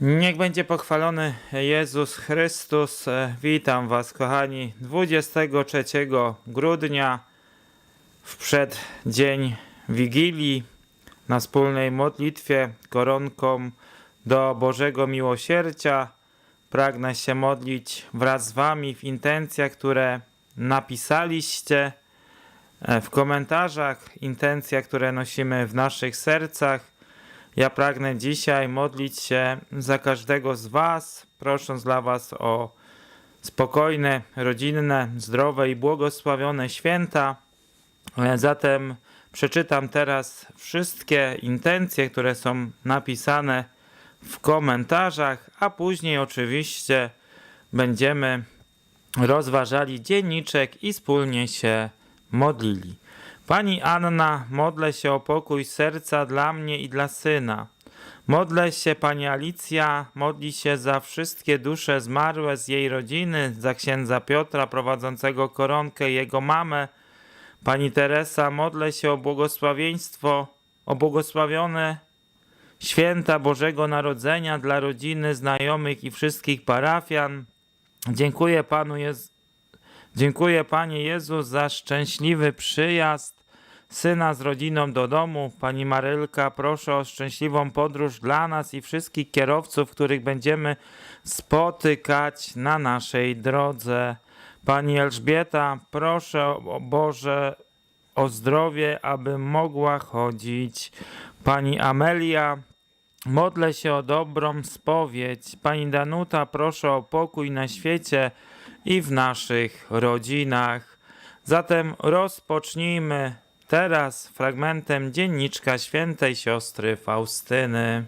Niech będzie pochwalony Jezus Chrystus. E, Witam Was, kochani, 23 grudnia w przeddzień Wigilii na wspólnej modlitwie koronką do Bożego Miłosierdzia. Pragnę się modlić wraz z Wami w intencjach, które napisaliście e, w komentarzach, intencjach, które nosimy w naszych sercach. Ja pragnę dzisiaj modlić się za każdego z Was, prosząc dla Was o spokojne, rodzinne, zdrowe i błogosławione święta. Zatem przeczytam teraz wszystkie intencje, które są napisane w komentarzach, a później oczywiście będziemy rozważali dzienniczek i wspólnie się modlili. Pani Anna, modlę się o pokój serca dla mnie i dla syna. Modlę się, pani Alicja, modli się za wszystkie dusze zmarłe z jej rodziny, za księdza Piotra prowadzącego koronkę jego mamę. Pani Teresa, modlę się o błogosławieństwo, o błogosławione święta Bożego Narodzenia dla rodziny, znajomych i wszystkich parafian. Dziękuję Panu Jezu. Dziękuję Panie Jezu za szczęśliwy przyjazd syna z rodziną do domu. Pani Marylka, proszę o szczęśliwą podróż dla nas i wszystkich kierowców, których będziemy spotykać na naszej drodze. Pani Elżbieta, proszę o Boże o zdrowie, aby mogła chodzić. Pani Amelia, modlę się o dobrą spowiedź. Pani Danuta, proszę o pokój na świecie i w naszych rodzinach. Zatem rozpocznijmy teraz fragmentem dzienniczka świętej siostry Faustyny.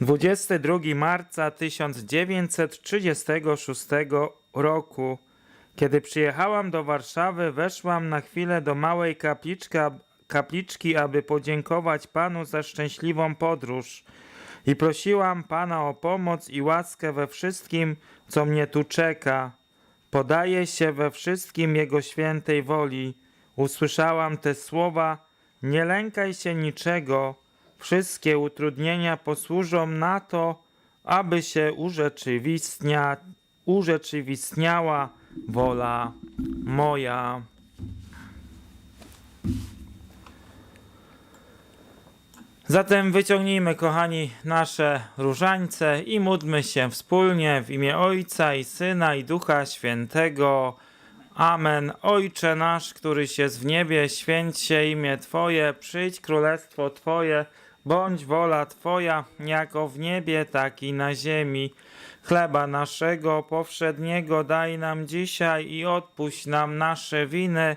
22 marca 1936 roku. Kiedy przyjechałam do Warszawy, weszłam na chwilę do małej kapliczka, kapliczki, aby podziękować Panu za szczęśliwą podróż i prosiłam Pana o pomoc i łaskę we wszystkim, co mnie tu czeka. Podaję się we wszystkim Jego świętej woli. Usłyszałam te słowa: Nie lękaj się niczego, wszystkie utrudnienia posłużą na to, aby się urzeczywistnia, urzeczywistniała wola moja. Zatem wyciągnijmy, kochani, nasze różańce i módlmy się wspólnie w imię Ojca i Syna i Ducha Świętego. Amen. Ojcze nasz, któryś jest w niebie, święć się imię Twoje, przyjdź królestwo Twoje, bądź wola Twoja, jako w niebie, tak i na ziemi. Chleba naszego powszedniego daj nam dzisiaj i odpuść nam nasze winy,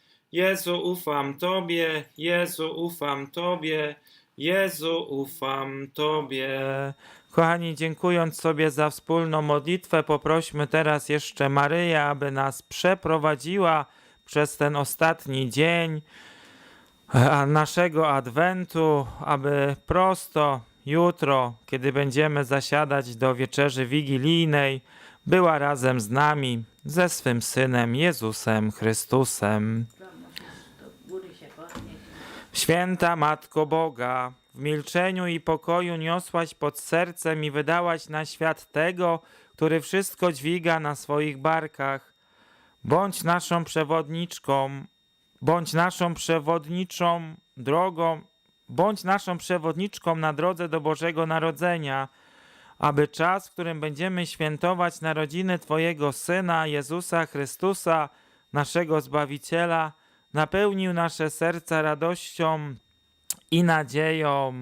Jezu, ufam Tobie, Jezu, ufam Tobie, Jezu, ufam Tobie. Kochani, dziękując sobie za wspólną modlitwę, poprośmy teraz jeszcze Maryję, aby nas przeprowadziła przez ten ostatni dzień naszego Adwentu, aby prosto jutro, kiedy będziemy zasiadać do wieczerzy wigilijnej, była razem z nami, ze swym Synem Jezusem Chrystusem. Do góry się podnieść. Święta Matko Boga, w milczeniu i pokoju niosłaś pod sercem i wydałaś na świat tego, który wszystko dźwiga na swoich barkach. Bądź naszą przewodniczką, bądź naszą przewodniczą drogą, bądź naszą przewodniczką na drodze do Bożego Narodzenia, aby czas, w którym będziemy świętować narodziny Twojego Syna, Jezusa Chrystusa, naszego Zbawiciela, napełnił nasze serca radością i nadzieją.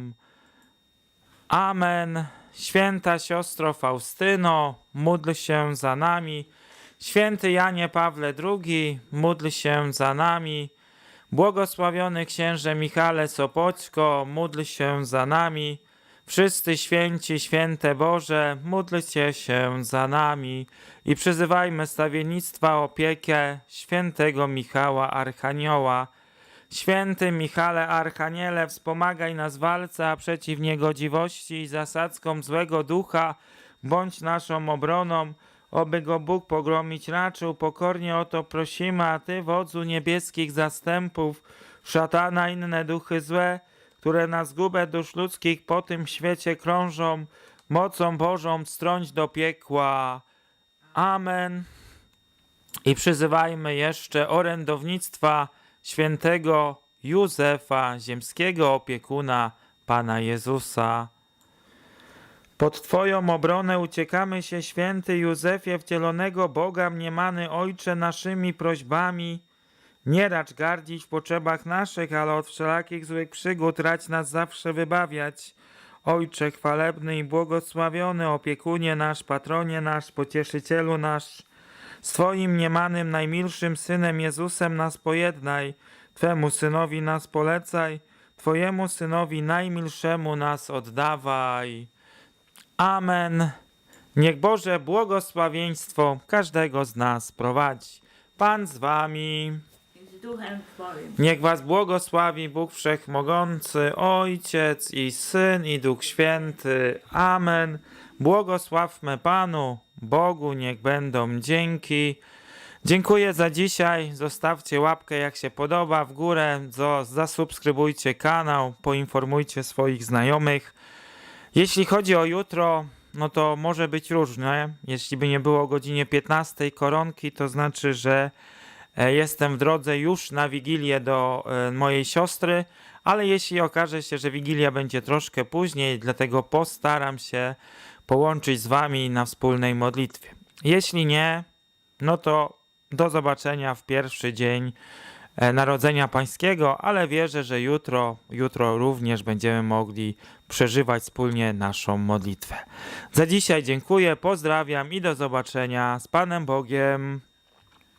Amen. Święta siostro Faustyno, módl się za nami. Święty Janie Pawle II, módl się za nami. Błogosławiony księże Michale Sopoćko, módl się za nami. Wszyscy święci, święte Boże, módlcie się za nami i przyzywajmy stawiennictwa opiekę świętego Michała Archanioła. Święty Michale Archaniele, wspomagaj nas w walce przeciw niegodziwości i zasadzkom złego ducha, bądź naszą obroną, oby go Bóg pogromić raczył. Pokornie o to prosimy, a Ty, wodzu niebieskich zastępów, szatana inne duchy złe, które na zgubę dusz ludzkich po tym świecie krążą, mocą Bożą strąć do piekła. Amen. I przyzywajmy jeszcze orędownictwa świętego Józefa, ziemskiego opiekuna Pana Jezusa. Pod Twoją obronę uciekamy się, święty Józefie, wcielonego Boga, mniemany Ojcze, naszymi prośbami. Nie racz gardzić w potrzebach naszych, ale od wszelakich złych przygód rać nas zawsze wybawiać. Ojcze chwalebny i błogosławiony, opiekunie nasz, patronie nasz, pocieszycielu nasz, z Twoim niemanym najmilszym Synem Jezusem nas pojednaj, Twemu Synowi nas polecaj, Twojemu Synowi najmilszemu nas oddawaj. Amen. Niech Boże błogosławieństwo każdego z nas prowadzi. Pan z Wami. Duchem Twoim. Niech Was błogosławi Bóg Wszechmogący, Ojciec i Syn i Duch Święty. Amen. Błogosławmy Panu, Bogu niech będą dzięki. Dziękuję za dzisiaj. Zostawcie łapkę jak się podoba w górę. Zasubskrybujcie kanał, poinformujcie swoich znajomych. Jeśli chodzi o jutro, no to może być różne. Jeśli by nie było o godzinie 15 koronki, to znaczy, że jestem w drodze już na wigilię do e, mojej siostry, ale jeśli okaże się, że wigilia będzie troszkę później, dlatego postaram się połączyć z wami na wspólnej modlitwie. Jeśli nie, no to do zobaczenia w pierwszy dzień e, Narodzenia Pańskiego, ale wierzę, że jutro, jutro również będziemy mogli przeżywać wspólnie naszą modlitwę. Za dzisiaj dziękuję, pozdrawiam i do zobaczenia z Panem Bogiem.